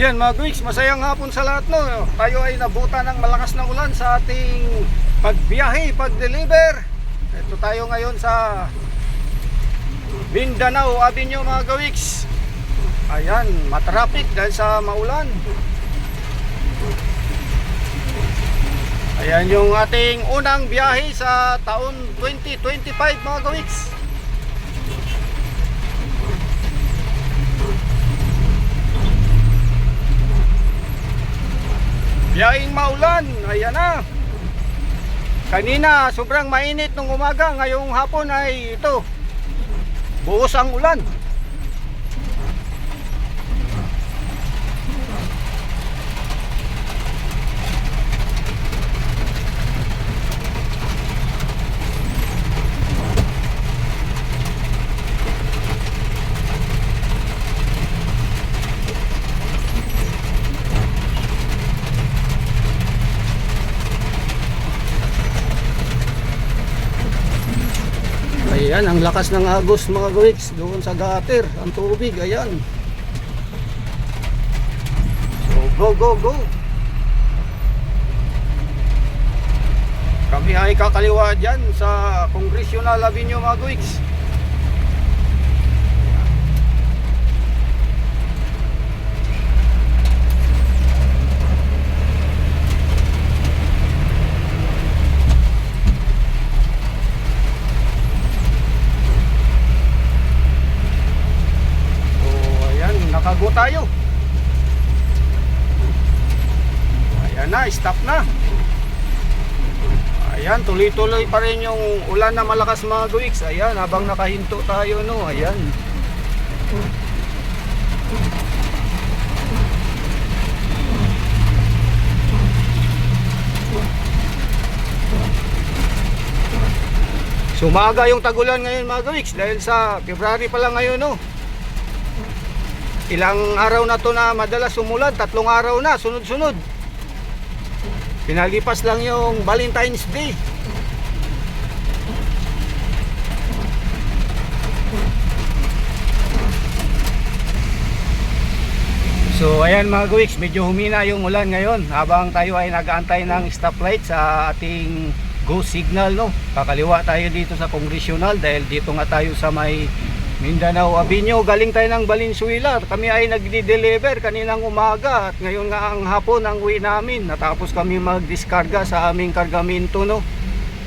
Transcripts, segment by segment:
Yan mga Greeks, masayang hapon sa lahat no. Tayo ay nabuta ng malakas na ulan sa ating pagbiyahe, pag-deliver. Ito tayo ngayon sa Mindanao Avenue mga Greeks. Ayan, matraffic dahil sa maulan. Ayan yung ating unang biyahe sa taon 2025 mga Greeks. Biyahing maulan, ayan na. Kanina sobrang mainit nung umaga, ngayong hapon ay ito. Buos ang ulan. Ayan, ang lakas ng agos mga guwiks doon sa gutter, ang tubig, ayan. So, go, go, go. Kami ay kakaliwa dyan sa Congressional Avenue mga guwiks. So, ayan, nakago tayo. Ayan na, stop na. Ayan, tuloy-tuloy pa rin yung ulan na malakas mga guwiks. Ayan, habang nakahinto tayo, no. Ayan. Sumaga yung tagulan ngayon mga guwiks dahil sa February pa lang ngayon, no. Ilang araw na to na madalas umulan, tatlong araw na, sunod-sunod. Pinalipas lang yung Valentine's Day. So ayan mga guwiks, medyo humina yung ulan ngayon habang tayo ay nag-aantay ng stoplight sa ating go signal no. Kakaliwa tayo dito sa Congressional dahil dito nga tayo sa may Mindanao Avenue. Galing tayo ng Valenzuela. Kami ay nagdi-deliver kaninang umaga at ngayon nga ang hapon ang uwi namin. Natapos kami mag-diskarga sa aming kargamento no.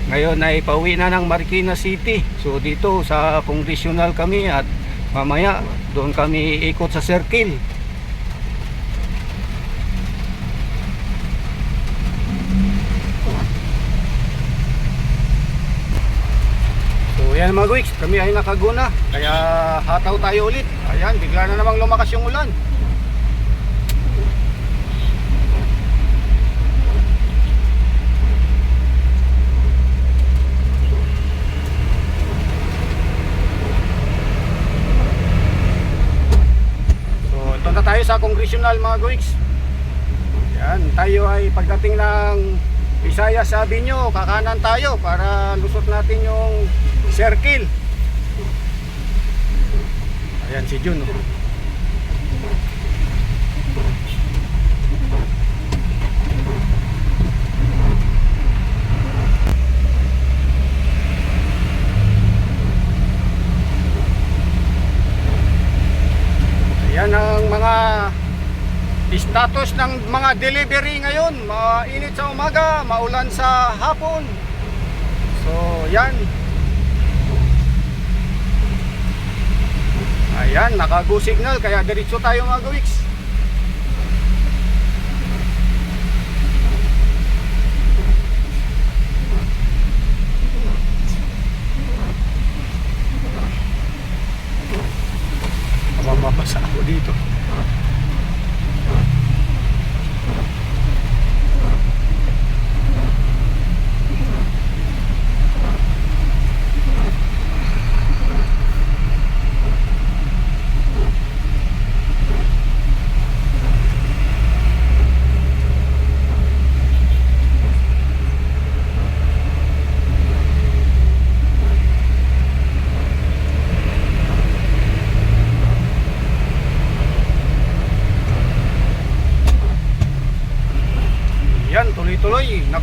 Ngayon ay pauwi na ng Marikina City. So dito sa Congressional kami at mamaya doon kami ikot sa circle. So yan mga guwiks, kami ay nakaguna. Kaya hataw tayo ulit. Ayan, bigla na namang lumakas yung ulan. So ito na tayo sa congressional mga guwiks Yan, tayo ay pagdating ng Visayas sabi nyo, kakanan tayo para lusot natin yung circle. Ayan si Jun. oh. Ayan ang mga status ng mga delivery ngayon. Mainit sa umaga, maulan sa hapon. So, yan. Ayan, nakago signal kaya diretso tayo mga gawiks. Mababasa ako dito.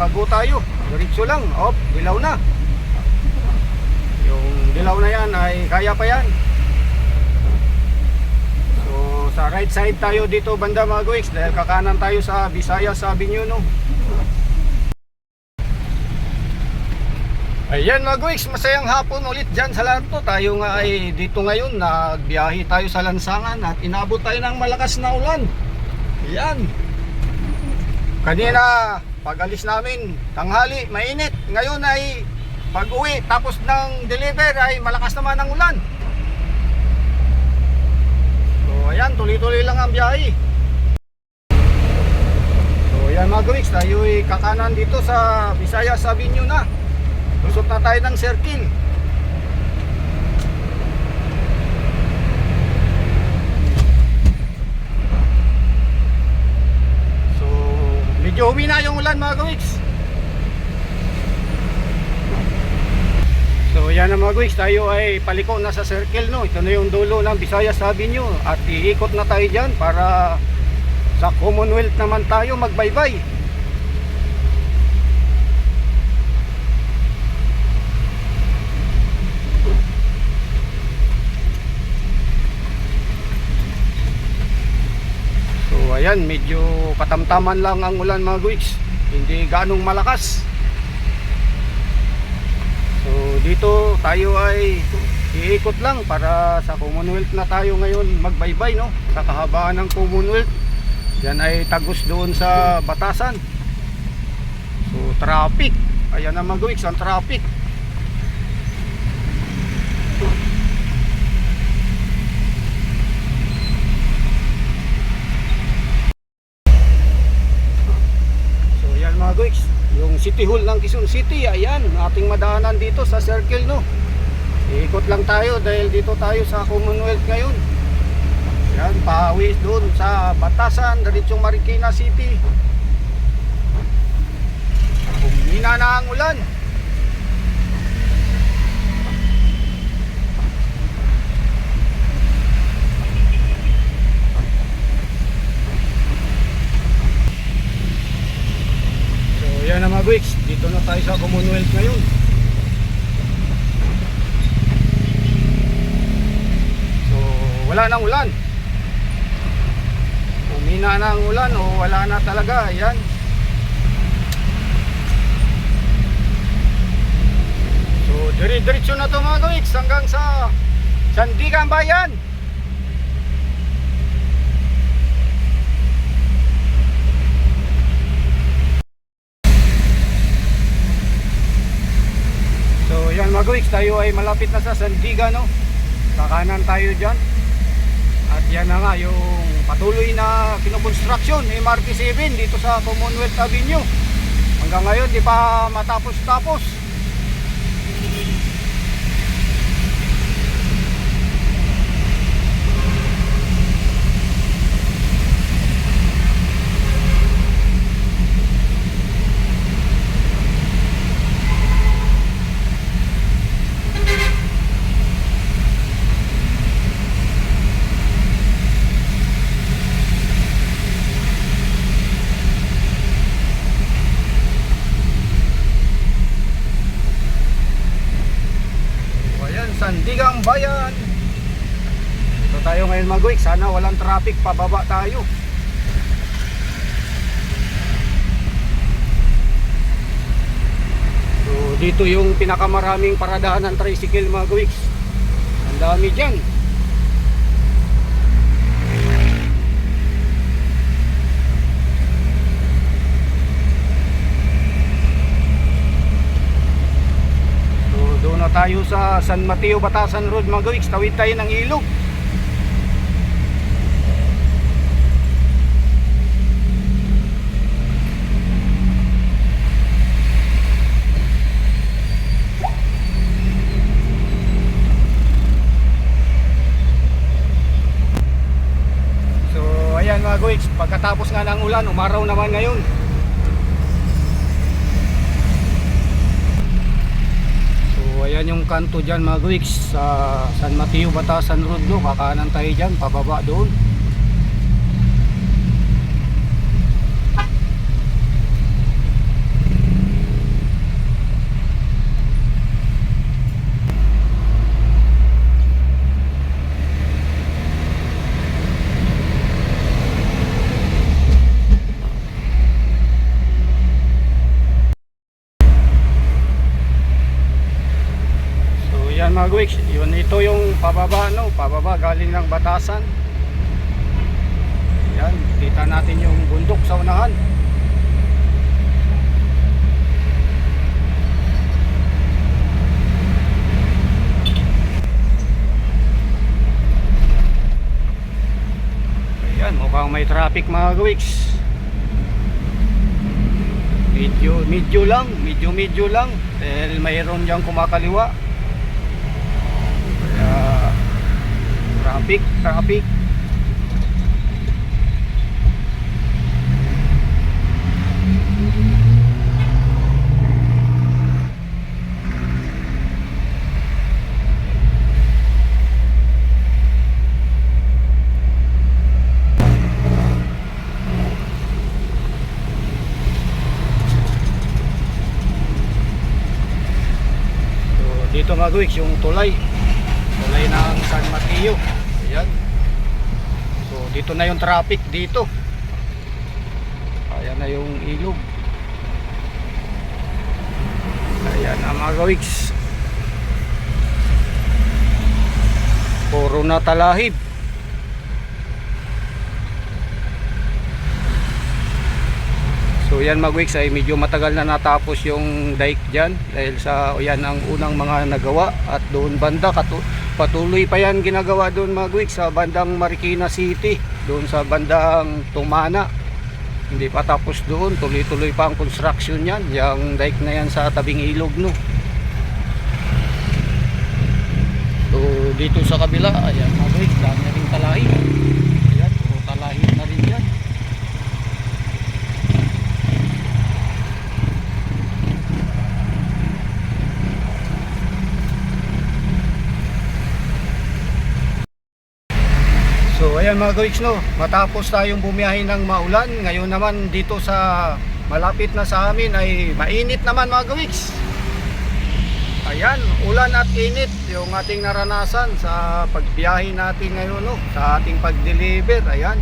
nakago tayo diretso lang op dilaw na yung dilaw na yan ay kaya pa yan so sa right side tayo dito banda mga guwiks dahil kakanan tayo sa Visayas Avenue no Ayan mga guwiks, masayang hapon ulit dyan sa lahat. Tayo nga ay dito ngayon, nagbiyahe tayo sa lansangan at inabot tayo ng malakas na ulan. Ayan. Kanina, pag alis namin, tanghali, mainit. Ngayon ay pag uwi, tapos ng deliver ay malakas naman ang ulan. So ayan, tuloy-tuloy lang ang biyahe. So ayan mga Greeks, tayo ay kakanan dito sa Visayas Avenue na. Lusot na tayo ng circle. Medyo humi na yung ulan mga kawiks. So yan na mga kawiks, tayo ay paliko na sa circle no. Ito na yung dulo ng Visayas Avenue at iikot na tayo dyan para sa Commonwealth naman tayo magbaybay. ayan medyo katamtaman lang ang ulan mga guiks. Hindi ganong malakas. So dito tayo ay iikot lang para sa commonwealth na tayo ngayon magbaybay no? Sa kahabaan ng commonwealth. Yan ay tagus doon sa batasan. So traffic. Ayan na mga guiks ang traffic. City Hall ng Quezon City. Ayan, ating madaanan dito sa circle no. Iikot lang tayo dahil dito tayo sa Commonwealth ngayon. Ayan, pawis doon sa Batasan, diretsong Marikina City. Kumina na ang ulan. wala nang ulan. Humina na ang ulan o wala na talaga ayan. So dire-diretso na to mga kawiks hanggang sa Sandigan Bayan. So yan mga kawiks tayo ay malapit na sa Sandigan no? Kakanan tayo dyan. At yan na nga yung patuloy na kinukonstruksyon MRT 7 dito sa Commonwealth Avenue. Hanggang ngayon di pa matapos-tapos. mga sana walang traffic pababa tayo. So dito yung pinakamaraming paradahan ng tricycle mga guik ang dami dyan. Tayo sa San Mateo Batasan Road mga gawiks tawid tayo ng ilog. pagkatapos nga ng ulan, umaraw naman ngayon. So ayan yung kanto dyan mga Greeks sa San Mateo Batasan Road no, kakanan tayo dyan, pababa doon. Ayan mga guwiks, yun ito yung pababa no, pababa galing ng batasan. Ayan, kita natin yung bundok sa unahan. Ayan, mukhang may traffic mga guwiks. Medyo, medyo lang, medyo medyo lang. Dahil mayroon diyang kumakaliwa. Kaya, traffic, traffic. Dito mga guwiks, yung tulay. Tulay ng San Mateo. Ayan. So, dito na yung traffic dito. Ayan na yung ilog. Ayan na mga guwiks. Puro na talahib. So yan magwiks ay medyo matagal na natapos yung dike dyan dahil sa yan ang unang mga nagawa at doon banda katu patuloy pa yan ginagawa doon magwiks sa bandang Marikina City doon sa bandang Tumana. Hindi pa tapos doon tuloy-tuloy pa ang construction yan. Yung dike na yan sa tabing ilog no? So dito sa kabila ayan magwiks dami na rin talahi ayan puro talahi na rin yan So ayan mga guys no, matapos tayong bumiyahin ng maulan, ngayon naman dito sa malapit na sa amin ay mainit naman mga guys. Ayan, ulan at init yung ating naranasan sa pagbiyahe natin ngayon no, sa ating pag-deliver. Ayan.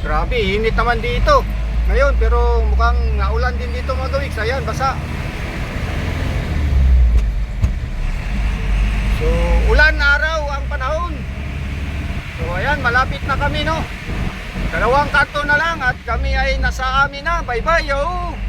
Grabe, init naman dito. Ngayon, pero mukhang naulan din dito mga guys. Ayan, basa. So, ulan araw ang panahon. Ayan, malapit na kami no. Dalawang kanto na lang at kami ay nasa amin na. Bye bye yo.